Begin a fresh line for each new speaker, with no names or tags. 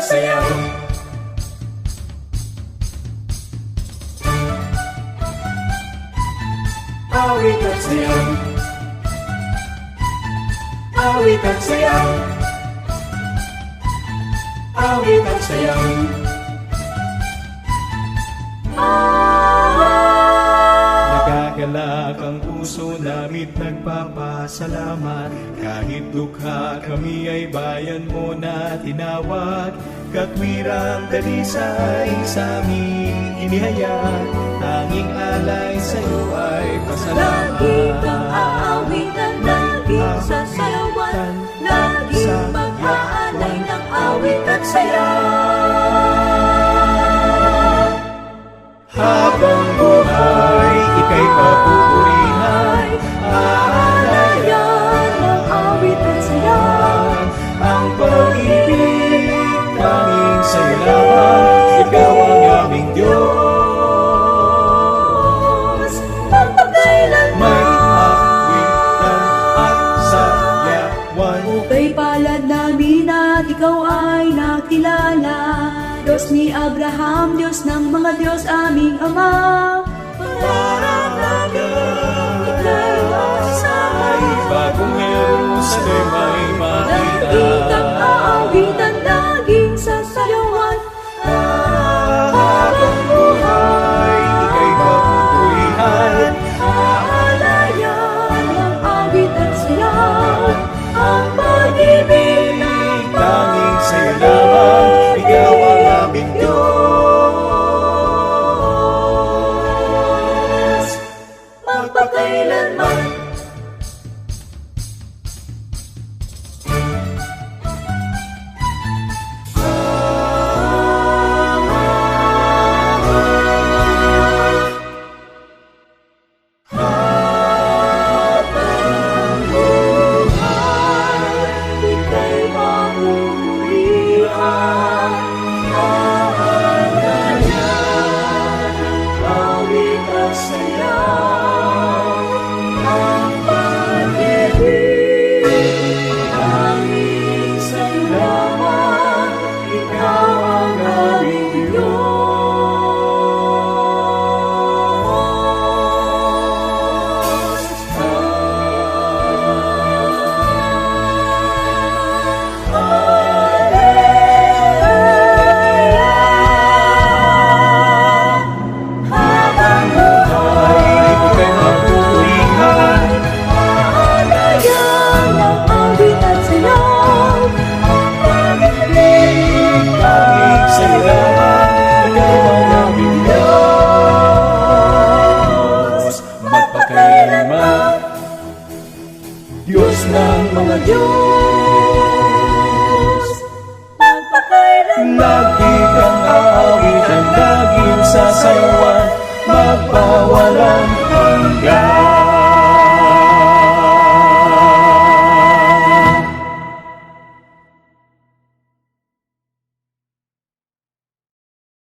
sayaw Awit at sayaw Awit at sayaw Awit at sayaw Nagagalak ang puso namit nagpapasalamat. Kahit dukha kami ay bayan mo na tinawag. Katwirang dalisay sa aming inihayag. Tanging alay sa iyo ay pasalamat.
Lagi kang aawitan, laging sasayawan. Laging mag-aalay ng awit at sayaw
ika'y papupurihan.
Aalayan ng awit at sayaw
Ang pag-ibig, tanging sa'yo lamang Ikaw ang aming Diyos.
Ang pagkailanman
May awitan at sayawan
Ukay palad namin at ikaw ay nakilala. Diyos ni Abraham, Diyos ng mga Diyos aming Ama
Jerusalém. mga
Diyos Magpakailan
Lagi kang aawit ang laging sasayawan Magpawalan hanggang